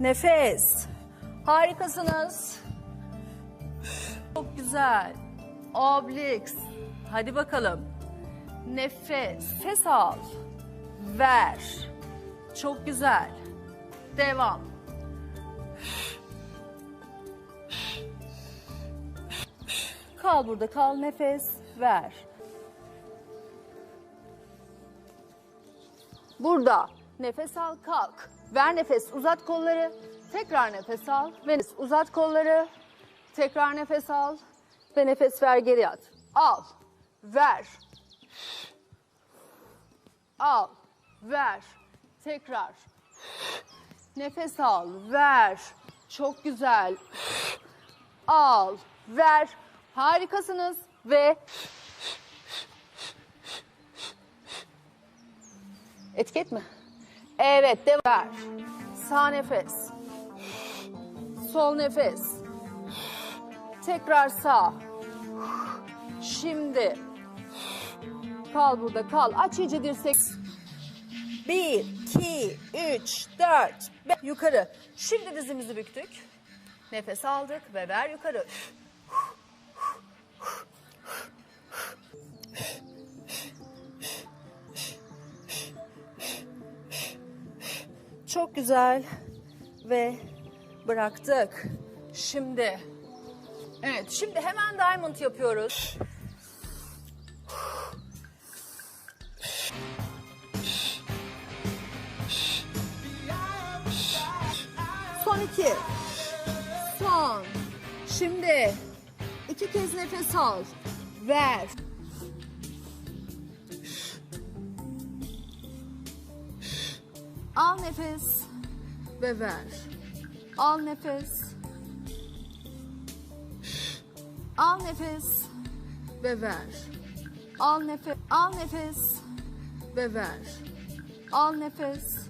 Nefes. Harikasınız. Çok güzel. Obliks. Hadi bakalım. Nefes. Nefes al. Ver. Çok güzel. Devam. Kal burada. Kal. Nefes. Ver. Burada. Nefes al. Kalk. Ver nefes. Uzat kolları. Tekrar nefes al. Ve uzat kolları. Tekrar nefes al. Ve nefes ver geri at. Al. Ver. Al. Ver. Tekrar. Nefes al. Ver. Çok güzel. Al. Ver. Harikasınız. Ve Etiket mi? Evet, devam. Ver. Sağ nefes. Sol nefes. Tekrar sağ. Şimdi. Kal burada, kal. Aç iyice dirsek. Bir, iki, üç, dört, beş. Yukarı. Şimdi dizimizi büktük. Nefes aldık ve ver yukarı. Çok güzel ve bıraktık. Şimdi evet şimdi hemen diamond yapıyoruz. Son iki. Son. Şimdi iki kez nefes al. Ver. Al nefes ve ver. Al nefes. Al nefes ve ver. Al nefes. Al nefes ve ver. Al nefes.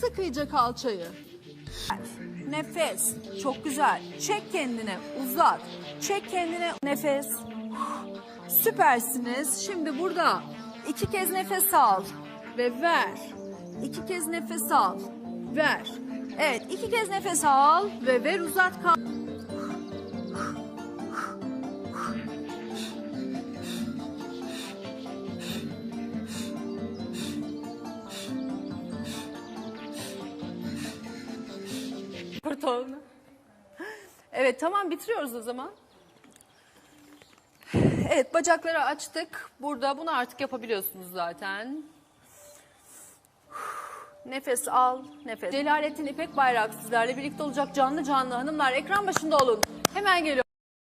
Sık iyice kalçayı. Nefes. Çok güzel. Çek kendine. Uzat. Çek kendine. Nefes. Süpersiniz. Şimdi burada iki kez nefes al ve ver. İki kez nefes al. Ver. Evet, iki kez nefes al ve ver uzat kal. Pardon. Evet, tamam bitiriyoruz o zaman. Evet bacakları açtık. Burada bunu artık yapabiliyorsunuz zaten. Nefes al, nefes. Celalettin İpek Bayrak sizlerle birlikte olacak canlı canlı hanımlar ekran başında olun. Hemen geliyor.